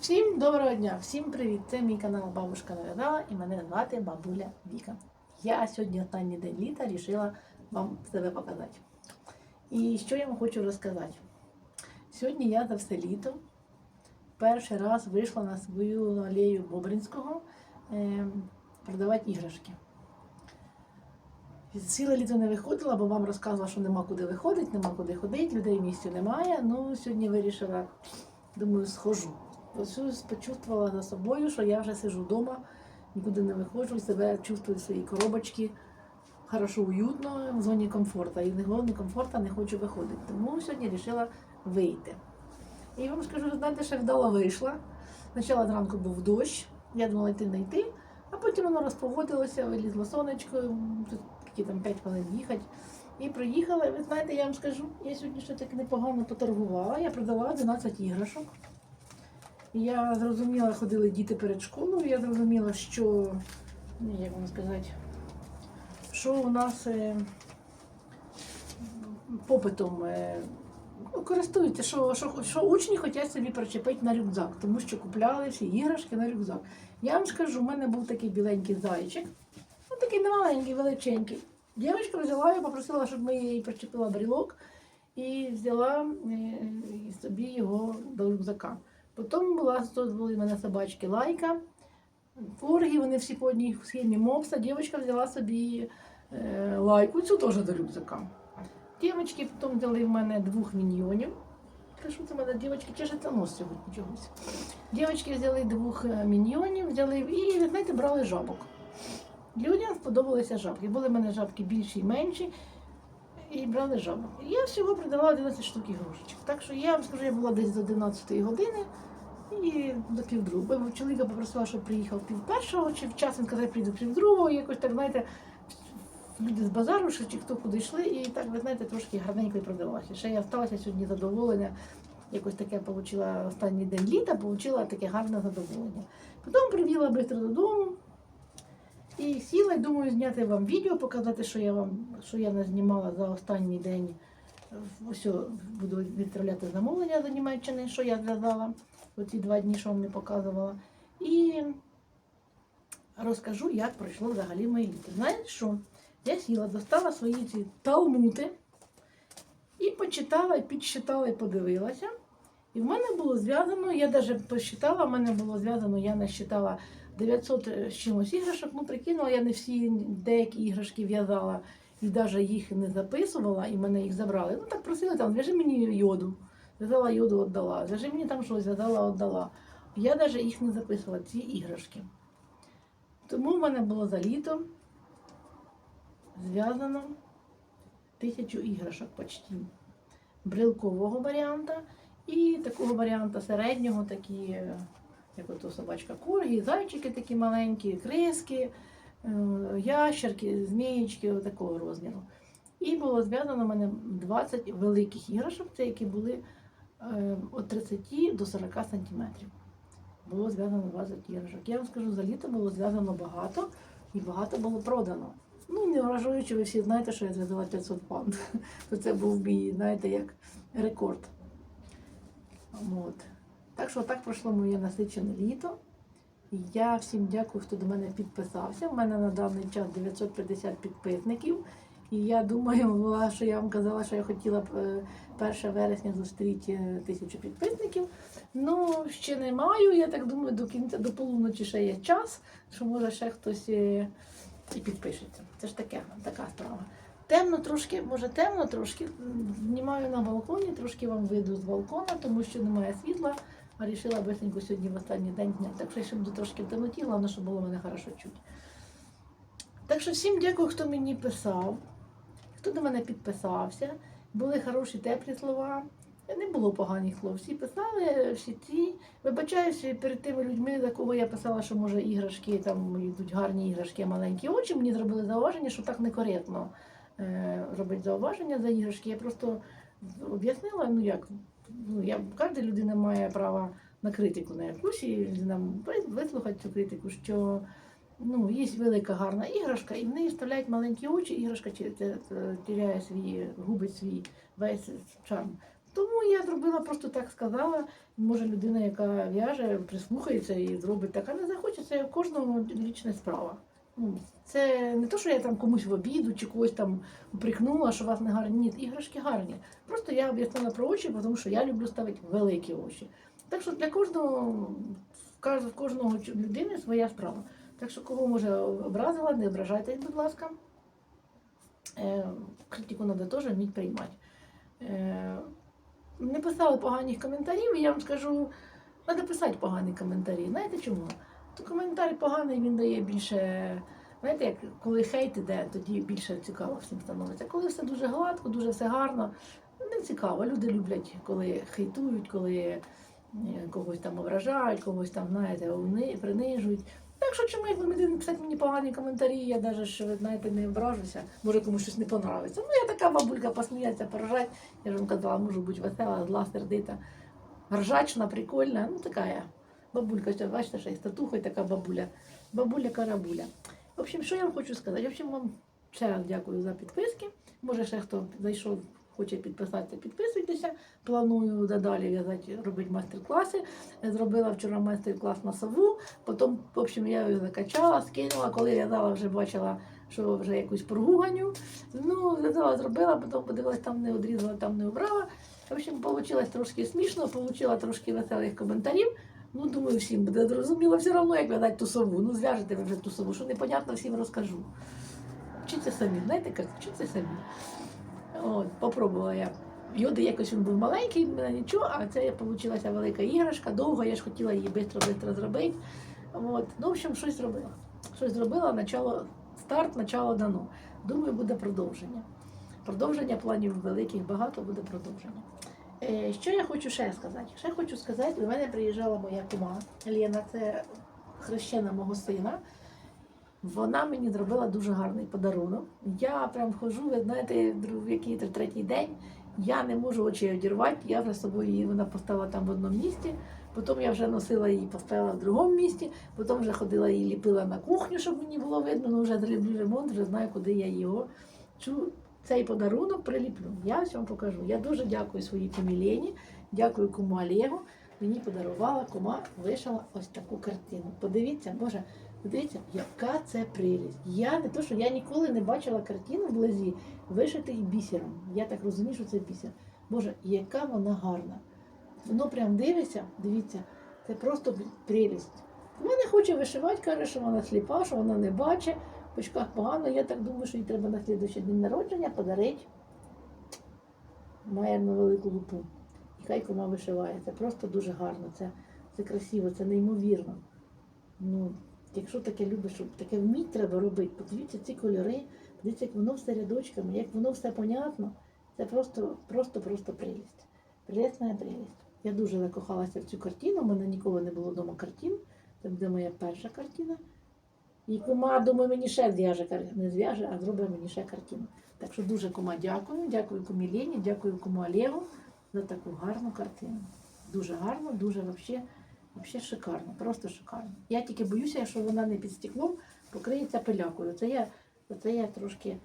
Всім доброго дня, всім привіт! Це мій канал Бабушка Навязала і мене звати Бабуля Віка. Я сьогодні останній день літа вирішила вам себе показати. І що я вам хочу розказати? Сьогодні я за все літо перший раз вийшла на свою алею Бобринського е, продавати іграшки. Ціле літо не виходила, бо вам розказувала, що нема куди виходити, нема куди ходити, людей в місті немає. Ну, сьогодні вирішила, думаю, схожу. Почувствувала за собою, що я вже сижу вдома, нікуди не виходжу, себе чувствую в своїй коробочці хорошо, уютно, в зоні комфорту. І не головне комфорту не хочу виходити. Тому сьогодні вирішила вийти. І вам скажу, знаєте, що вдало вийшла. Спочатку зранку був дощ, я думала йти не йти, а потім воно розпогодилося, вилізло сонечко, тут там 5 хвилин їхати. І проїхала. І ви знаєте, я вам скажу, я сьогодні ще так непогано поторгувала. Я продала 11 іграшок. Я зрозуміла, ходили діти перед школою, я зрозуміла, що, ну, як вам сказати, що у нас е, попитом е, ну, користуються, що, що, що учні хочуть собі причепити на рюкзак, тому що купляли всі іграшки на рюкзак. Я вам скажу, у мене був такий біленький зайчик, ну такий не маленький, величенький. Дівчинка взяла його, попросила, щоб ми їй причепила брілок і взяла е, собі його до рюкзака. Потім була тут були в мене собачки лайка, форги, вони всі по одній схемі мопса. Дівчинка взяла собі е, лайку, цю теж до рюкзака. Дівчатки потім взяли в мене двох міньйонів. Що це в мене дівчатки, чи житонос сьогодні чогось. Дівчатки взяли двох е, міньйонів, взяли і, знаєте, брали жабок. Людям сподобалися жабки. Були в мене жабки більші і менші. І брали жабок. Я всього продала 11 штук ігрушечок. Так що я вам скажу, я була десь з 11 години і до півдругої. Бо чоловіка попросила, щоб приїхав пів першого, чи в час він казав, прийду пів другого. Якось так, знаєте, люди з базару, чи хто куди йшли, і так, ви знаєте, трошки гарненько і продавалося. Ще я сталася сьогодні задоволення. Якось таке отримала останній день літа, отримала таке гарне задоволення. Потім привіла швидко додому. І сіла і думаю зняти вам відео, показати, що я вам що я назнімала за останній день. Ось буду відправляти замовлення до Німеччини, що я зв'язала оці два дні, що вам не показувала. І розкажу, як пройшло взагалі моє літо. Знаєте що? Я сіла, достала свої ці талмути і почитала, і підсчитала, і подивилася. І в мене було зв'язано, я навіть посчитала, в мене було зв'язано, я насчитала 900 з чимось іграшок. Ну, прикинула, я не всі деякі іграшки в'язала і навіть їх не записувала, і мене їх забрали. Ну так просили там, зв'яжи мені йоду. Зв'язала йоду, віддала. Зв'яжи мені там щось, зв'язала, віддала. Я навіть їх не записувала, ці іграшки. Тому в мене було за літо зв'язано тисячу іграшок почти. Брилкового варіанта і такого варіанта середнього, такі, як ото собачка коргі, зайчики такі маленькі, криски, ящерки, змієчки такого розміру. І було зв'язано в мене 20 великих іграшок, це які були е, від 30 до 40 сантиметрів. Було зв'язано 20 іграшок. Я вам скажу, за літо було зв'язано багато і багато було продано. Ну, не вражаючи, ви всі знаєте, що я зв'язала 500 панд. То це був мій, знаєте, як рекорд. От. Так що так пройшло моє насичене літо. Я всім дякую, хто до мене підписався. У мене на даний час 950 підписників. І я думаю, що я вам казала, що я хотіла б е, 1 вересня зустріти е, тисячу підписників. Ну, ще не маю. Я так думаю, до кінця до полуночі ще є час, що може ще хтось е, і підпишеться. Це ж таке, така справа. Темно трошки, може темно трошки. Знімаю на балконі, трошки вам вийду з балкона, тому що немає світла. А рішила бисенько сьогодні в останній день дня. Так що я ще буду трошки темноті, головне, щоб було мене хорошо чути. Так що всім дякую, хто мені писав, хто до мене підписався. Були хороші теплі слова. Не було поганих слов. Всі писали, всі ці. Вибачаюся перед тими людьми, за кого я писала, що може іграшки, там йдуть гарні іграшки, маленькі очі. Мені зробили зауваження, що так некоректно е, робити зауваження за іграшки. Я просто об'яснила, ну як, ну я кожна людина має право на критику на якусь, і людина вислухати цю критику, що ну, є велика гарна іграшка, і в неї вставляють маленькі очі, іграшка ті- ті- тіряє свій, губить свій весь шарм. Тому я зробила, просто так сказала. Може, людина, яка в'яже, прислухається і зробить так, а не захоче, це в кожного лічна справа. Ну, Це не то, що я там комусь в обіду чи когось там упрекнула, що у вас не гарні. Ні, іграшки гарні. Просто я об'яснила про очі, тому що я люблю ставити великі очі. Так що для кожного, в кожного людини своя справа. Так що кого може образила, не ображайтесь, будь ласка. Е, критику треба теж вміти приймати. Е, не писали поганих коментарів, і я вам скажу, треба писати погані коментарі. Знаєте чому? То коментар поганий він дає більше. Знаєте, як коли хейт іде, тоді більше цікаво всім становиться. Коли все дуже гладко, дуже все гарно, не цікаво. Люди люблять, коли хейтують, коли е, когось там ображають, когось там, знаєте, принижують. Так що чому як ви будете писати мені погані коментарі, я навіть, що ви знаєте, не ображуся, може комусь щось не понравиться. Ну, я така бабулька посміятися, поражать. Я ж вам казала, можу бути весела, зла, сердита, ржачна, прикольна. Ну, така я. Бабулька, ось, бачите, що і статуха, і така бабуля. Бабуля карабуля. В общем, що я вам хочу сказати? В общем, вам ще раз дякую за підписки. Може, ще хто зайшов, хоче підписатися, підписуйтеся. Планую додалі в'язати, робити майстер-класи. Зробила вчора майстер-клас на сову. Потім, в общем, я її закачала, скинула. Коли в'язала, вже бачила, що вже якусь прогуганю. Ну, в'язала, зробила, потім подивилась, там не одрізала, там не обрала. В общем, вийшло трошки смішно, отримала трошки веселих коментарів. Ну, думаю, всім буде зрозуміло все одно, як в'язати ту сову. Ну, зв'яжете ви вже ту сову, що непонятно, всім розкажу. Вчіться самі, знаєте, кажуть, вчіться самі. От, попробувала я. Йоди якось він був маленький, мене нічого, а це вийшла велика іграшка, довго, я ж хотіла її швидко-швидко зробити. От. Ну, в общем, щось зробила. Щось зробила, начало, старт, начало дано. Думаю, буде продовження. Продовження планів великих, багато буде продовження. Е, що я хочу ще сказати? Ще хочу сказати, до мене приїжджала моя кума Лена, це хрещена мого сина. Вона мені зробила дуже гарний подарунок. Я прям хожу, ви знаєте, в який третій день. Я не можу очі одірвати. Я вже собою її вона поставила там в одному місці. Потім я вже носила її, поставила в другому місці. Потім вже ходила її ліпила на кухню, щоб мені було видно. Ну вже зроблю ремонт, вже знаю, куди я його. Чу цей подарунок приліплю. Я ось вам покажу. Я дуже дякую своїй кумі дякую кому Олегу. Мені подарувала кума, вишила ось таку картину. Подивіться, Боже, подивіться, яка це прелість. Я не то, що я ніколи не бачила картину вблизі, вишитих бісером. Я так розумію, що це бісер. Боже, яка вона гарна. Воно прям дивиться, дивіться, це просто прелість. Вона не хоче вишивати, каже, що вона сліпа, що вона не бачить. В очках погано, я так думаю, що їй треба на слідуючий день народження подарити маєрну велику лупу. І хай кума вишиває. Це просто дуже гарно, це, це красиво, це неймовірно. Ну, якщо таке любиш, щоб таке вміть треба робити, подивіться ці кольори, подивіться, як воно все рядочками, як воно все понятно. Це просто, просто, просто прелість. Прелісна прелість. Я дуже закохалася в цю картину. У мене ніколи не було вдома картин. Це буде моя перша картина. І кума, думаю, мені ще зв'яже, не зв'яже, а зробить мені ще картину. Так що дуже кума дякую. Дякую кумі Лені, дякую кому Олегу за таку гарну картину. Дуже гарно, дуже вообще, вообще шикарно, просто шикарно. Я тільки боюся, що вона не під стеклом покриється пилякою. Це я, це я трошки,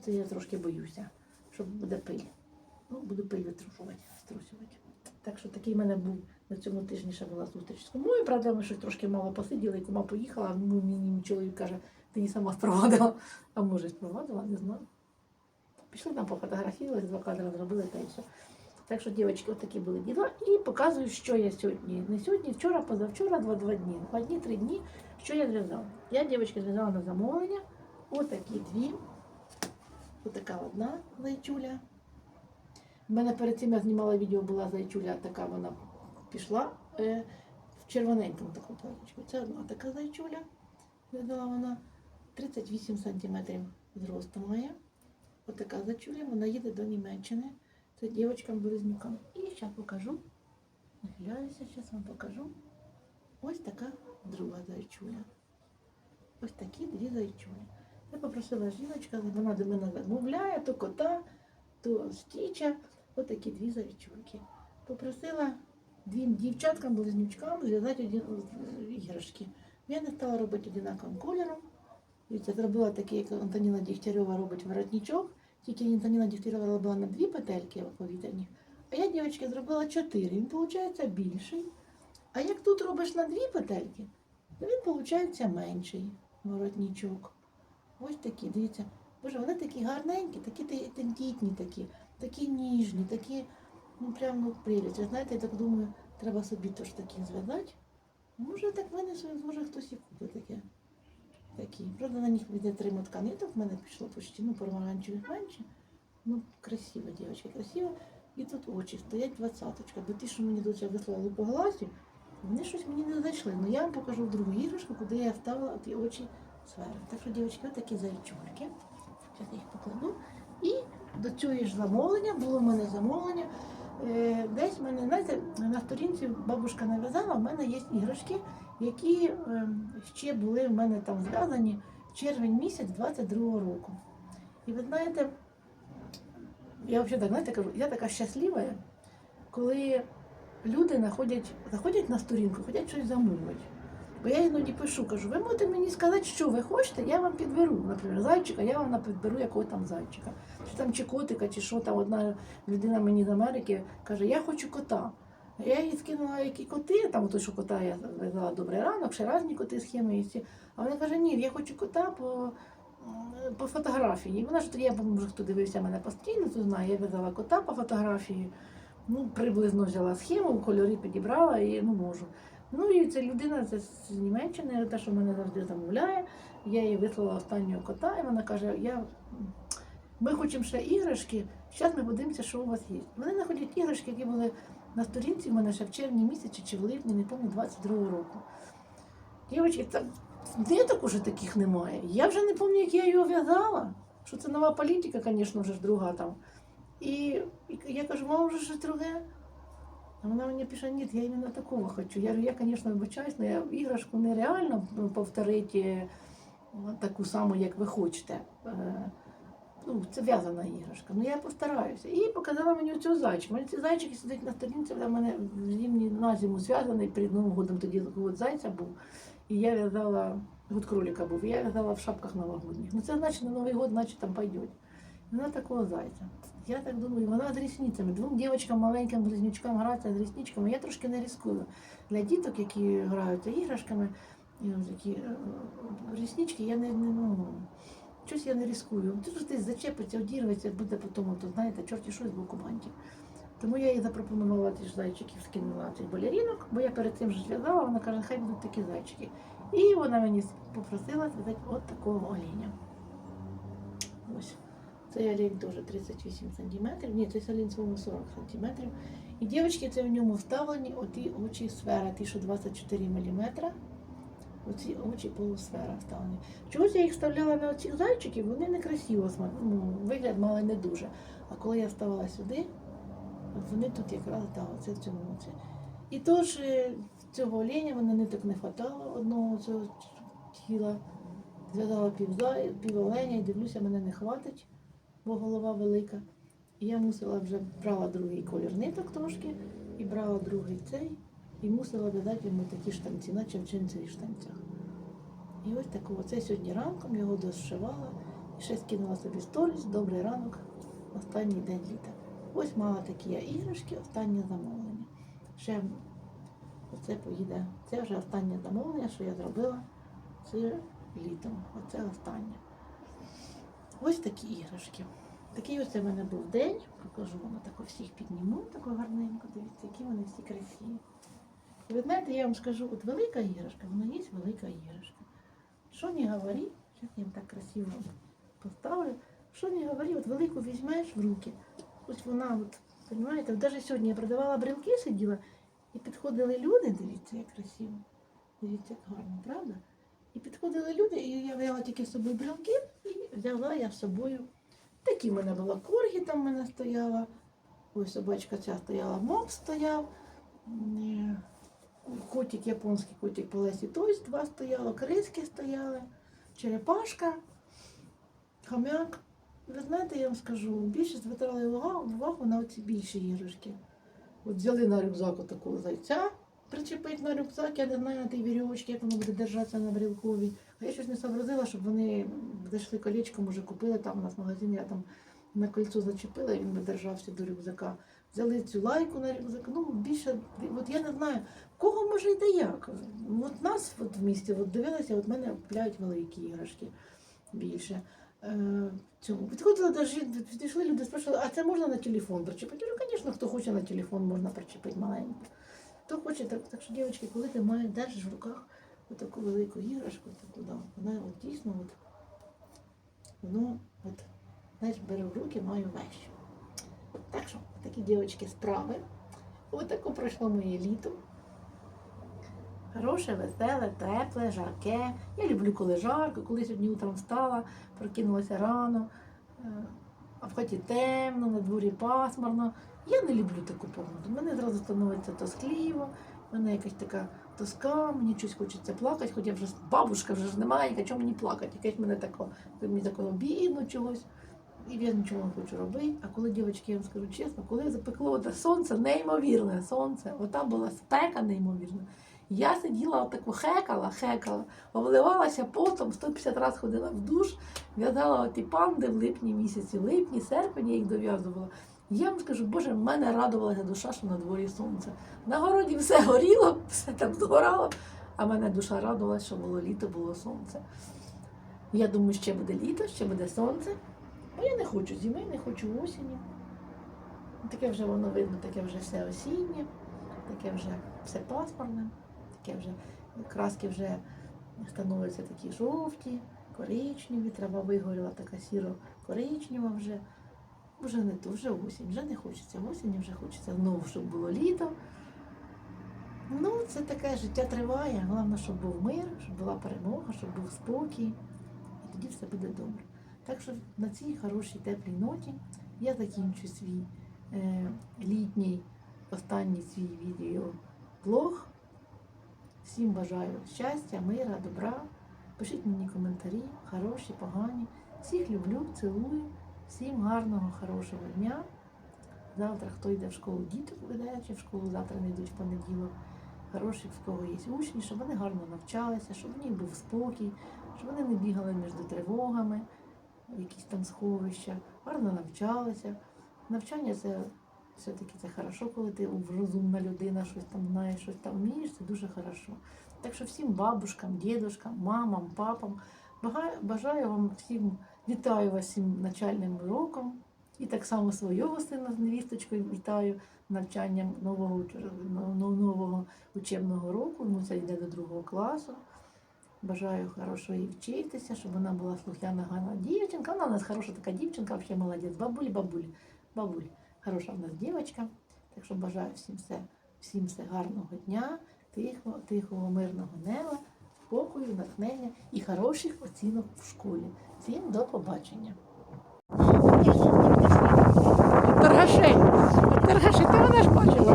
це я трошки боюся, що буде пиль. Ну, буду пиль витрушувати, струсювати. Так що такий в мене був на цьому тижні ще була зустріч з кумою. Правда, ми щось трошки мало посиділи, і кума поїхала, ну, мені чоловік каже, ти її сама спровадила. А може, спровадила, не знаю. Пішли там пофотографувалися, два кадри зробили та і все. Так що, дівчатки, отакі були діла. І показую, що я сьогодні. Не сьогодні, вчора, позавчора, два-два дні. Два дні, три дні. Що я зв'язала? Я, дівчатки, зв'язала на замовлення. Отакі дві. Отака одна зайчуля. У мене перед цим я знімала відео, була зайчуля, така вона пішла е, в червоненькому такому платічку. Це одна така зайчуля. Видала вона 38 см зросту має. Отака зайчуля, вона їде до Німеччини. Це дівчинкам близнюкам. І зараз покажу. Нахиляюся, зараз вам покажу. Ось така друга зайчуля. Ось такі дві зайчулі. Я попросила жіночка, вона до мене замовляє то кота, то стіча. Ось такі дві зайчульки. Попросила двім дівчаткам, близнючкам зв'язати іграшки. Я не стала робити однаковим кольором. Дивіться, зробила такий, як Антоніна Дігтярьова робить воротничок. Тільки Антоніна Дігтярьова робила на дві петельки повітряні, а я, дівчатки, зробила 4. Він виходить більший. А як тут робиш на дві петельки, то він виходить менший воротничок. Ось такі, дивіться. Боже, вони такі гарненькі, такі те- тендітні такі, такі ніжні, такі, ну прям ну, прелість. Знаєте, я так думаю, треба собі теж такі зв'язати. Може, так винесу, може хтось і купить таке. Такі. Правда, на них йде три мотка ниток, в мене пішло почти, ну, помаранчевих менше. Ну, красиво, дівчатки, красиво. І тут очі стоять двадцяточка, бо ті, що мені доця вислали по глазі, вони щось мені не зайшли. Ну я вам покажу другу іграшку, куди я вставила ті очі сфери. Так що, дівчатки, отакі зайчульки. Зараз я їх покладу. І до цього ж замовлення, було в мене замовлення. Е, Десь в мене, знаєте, на сторінці бабушка нав'язала, в мене є іграшки, які е, ще були в мене там зв'язані в червень місяць 22-го року. І ви знаєте, я взагалі так знаєте, кажу, я така щаслива, коли люди находять, заходять на сторінку, хочуть щось замовити. Бо я іноді пишу, кажу, ви можете мені сказати, що ви хочете, я вам підберу, наприклад, зайчика, я вам підберу якого там зайчика. Чи там чи котика, чи що там одна людина мені з Америки каже, я хочу кота. Я їй скинула, які коти, там той, що кота я везла добрий ранок, ще різні коти схеми. А вона каже, ні, я хочу кота по, по фотографії. І вона ж я може, хто дивився мене постійно, то знає, я везла кота по фотографії. Ну, приблизно взяла схему, кольори підібрала і ну можу. Ну і ця людина це з Німеччини, те, що мене завжди замовляє. Я їй вислала останнього кота, і вона каже: я, ми хочемо ще іграшки, зараз ми подивимося, що у вас є. Вони знаходять іграшки, які були на сторінці в мене ще в червні місяці чи в липні, не пам'ятаю, 22-го року. Дівчатки, там ниток уже таких немає. Я вже не пам'ятаю, як я його в'язала. Що це нова політика, звісно, вже ж друга там. І, я кажу, мама вже щось друге. А вона мені пише, ні, я іменно такого хочу. Я говорю, я, звісно, вибачаюсь, але я іграшку нереально повторити е, таку саму, як ви хочете. Е, Ну, це в'язана іграшка. Ну я постараюся. І показала мені цього зайчика. У мене ці зайчики сидять на сторінці, в мене зимні на зиму зв'язаний, перед Новим годом тоді год зайця був. І я в'язала, год кролика був, і я в'язала в шапках новогодніх. Ну це значить на Новий год, значить там пойдет. І Вона такого зайця. Я так думаю, вона з рісницями. Двом дівчатам маленьким близнючкам грається з рісничками. Я трошки не рискую. Для діток, які граються іграшками, такі е, ріснички, я не, не ну, щось я не рискую. Ж десь зачепиться, одірветься, буде потім, то знаєте, чорті щось з боку бантів. Тому я їй запропонувала ті ж зайчиків, скинула цих балерінок, бо я перед цим вже зв'язала, вона каже, хай будуть такі зайчики. І вона мені попросила зв'язати от такого оленя. Ось. Цей олень теж 38 сантиметрів. Ні, цей олень своєму 40 сантиметрів. І дівчатки, це в ньому вставлені оті очі сфера, ті, що 24 мм. Оці очі полусфера вставлені. Чогось я їх вставляла на оцих зайчиків, вони некрасиво сма- ну, вигляд мали не дуже. А коли я вставила сюди, вони тут якраз да, оце в цьому оце. І тож е, цього оленя мене ниток не хватало одного цього тіла. Зв'язала пів, пів оленя і дивлюся, мене не хватить, бо голова велика. Я мусила вже брала другий колір ниток трошки, і брала другий цей, і мусила додати йому такі штанці, наче в джинсових штанцях. І ось такого. Це сьогодні ранком його дошивала і ще скинула собі сторіс. Добрий ранок, останній день літа. Ось мала такі іграшки, останнє замовлення. Ще оце поїде. Це вже останнє замовлення, що я зробила. Це літом. Оце останнє. Ось такі іграшки. Такий ось у мене був день. Покажу вам тако всіх підніму, тако гарненько. Дивіться, які вони всі красиві. І ви знаєте, я вам скажу, от велика іграшка, вона є велика іграшка. Що не говори, зараз я вам так красиво поставлю. Що не говори, от велику візьмеш в руки. Ось вона, от, розумієте, навіть сьогодні я продавала брелки, сиділа, і підходили люди, дивіться, як красиво. Дивіться, як гарно, правда? І підходили люди, і я взяла тільки з собою брелки, взяла я з собою. Такі в мене була коргі, там в мене стояла. Ось собачка ця стояла, мопс стояв. Котик японський, котик по Лесі Тойсь, два стояло, криски стояли, черепашка, хомяк. Ви знаєте, я вам скажу, більше звертали увагу, на оці більші іграшки. От взяли на рюкзак такого зайця, причепити на рюкзак, я не знаю на тій вірьовочці, як воно буде держатися на брілковій. А я щось не сообразила, щоб вони зайшли колечко, може купили там у нас магазин, я там на кольцо зачепила, і він би держався до рюкзака. взяли цю лайку на рюкзак. Ну, більше, от я не знаю, кого може йде як. От нас от в місті от дивилися, от мене купляють великі іграшки більше. Е, цьому. Підходила до жін- підійшли люди, спрашивали, а це можна на телефон причепити? Кажу, звісно, хто хоче на телефон, можна причепити маленьку. Хто хоче, так, так що, дівчатки, коли ти маєш, держиш в руках таку велику іграшку, таку, да, вона от дійсно от, воно от, знаєш, бере в руки, маю вещь. Так що, такі дівчатки справи. Отако пройшло моє літо. Хороше, веселе, тепле, жарке. Я люблю, коли жарко, коли сьогодні утром встала, прокинулася рано, е, а в хаті темно, на дворі пасмурно. Я не люблю таку погоду. Мене зразу становиться тоскливо, мене якась така тоска, мені щось хочеться плакати, хоча вже бабушка вже ж немає, чому мені плакати? Якесь мене тако, мені такого бідно чогось. І я нічого не хочу робити. А коли дівчатки, я вам скажу чесно, коли запекло те сонце, неймовірне сонце, ота була спека неймовірна. Я сиділа отаку хекала, хекала, обливалася потом, 150 разів ходила в душ, в'язала оті панди в липні місяці, в липні, серпні я їх дов'язувала. Я вам скажу, Боже, в мене радувалася душа, що на дворі сонце. На городі все горіло, все там згорало, а мене душа радувалася, що було літо, було сонце. Я думаю, ще буде літо, ще буде сонце. Бо я не хочу зими, не хочу осені. Таке вже воно видно, таке вже все осіннє, таке вже все пасмурне, таке вже краски вже становляться такі жовті, коричневі, трава вигоріла така сіро-коричнева вже. Вже не то, вже осінь, вже не хочеться. Осінь вже хочеться знову, щоб було літо. Ну, це таке життя триває. Головне, щоб був мир, щоб була перемога, щоб був спокій. І тоді все буде добре. Так що на цій хорошій теплій ноті я закінчу свій е, літній останній свій відеоблог. Всім бажаю щастя, мира, добра. Пишіть мені коментарі, хороші, погані. Всіх люблю, цілую. Всім гарного, хорошого дня. Завтра хто йде в школу, діток веде, чи в школу завтра не йдуть в понеділок. Хороші, в кого є учні, щоб вони гарно навчалися, щоб в них був спокій, щоб вони не бігали між тривогами, якісь там сховища, гарно навчалися. Навчання це все-таки це хорошо, коли ти розумна людина, щось там знаєш, щось там вмієш, це дуже хорошо. Так що всім бабушкам, дідушкам, мамам, папам бажаю вам всім, вітаю вас всім начальним роком. І так само свого сина з невісточкою вітаю навчанням нового, но- но- нового учебного року. Ну, це йде до другого класу. Бажаю хорошо їй вчитися, щоб вона була слухняна гарна дівчинка. Вона у нас хороша така дівчинка, взагалі молодець. Бабулі, бабулі, бабулі. Хороша в нас дівчинка. Так що бажаю всім все, всім все гарного дня, тихого, тихого, мирного неба, спокою, натхнення і хороших оцінок в школі. Всім до побачення. Торгашей. Торгашей, ти вона ж бачила.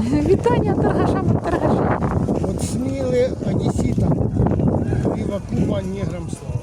Вітання торгашам торгашей. От сміли Анісіта, Віва Куба, неграм слава.